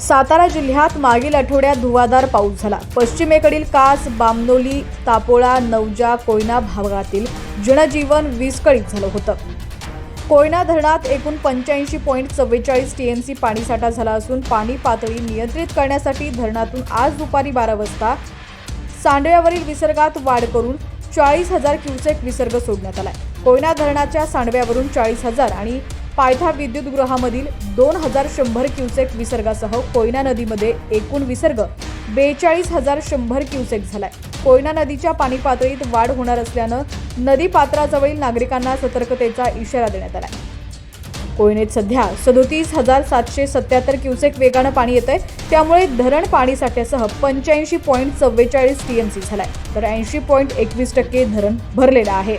सातारा जिल्ह्यात मागील आठवड्यात धुवाधार पाऊस झाला. पश्चिमेकडील कास बामनोली तापोळा नवजा कोयना भागातील जनजीवन विस्कळीत झालं होतं. कोयना धरणात एकूण पंच्याऐंशी पॉईंट चव्वेचाळीस टीएमसी पाणीसाठा झाला असून पाणी पातळी नियंत्रित करण्यासाठी धरणातून आज दुपारी बारा वाजता सांडव्यावरील विसर्गात वाढ करून चाळीस हजार क्युसेक विसर्ग सोडण्यात आलाय. कोयना धरणाच्या सांडव्यावरून चाळीस हजार आणि पायथा विद्युतगृहामधील दोन हजार शंभर क्युसेक विसर्गासह कोयना नदीमध्ये एकूण विसर्ग बेचाळीस हजार शंभर क्युसेक झालाय. कोयना नदीच्या पाणी पातळीत वाढ होणार असल्यानं नदी पात्राजवळील नागरिकांना सतर्कतेचा इशारा देण्यात आलाय. कोयनेत सध्या सदोतीस हजार सातशे सत्याहत्तर क्युसेक वेगानं पाणी येत आहे त्यामुळे धरण पाणीसाठ्यासह पंच्याऐंशी पॉईंट चव्वेचाळीस टीएमसी झालाय. तर ऐंशी पॉईंट एकवीस टक्के धरण भरलेलं आहे.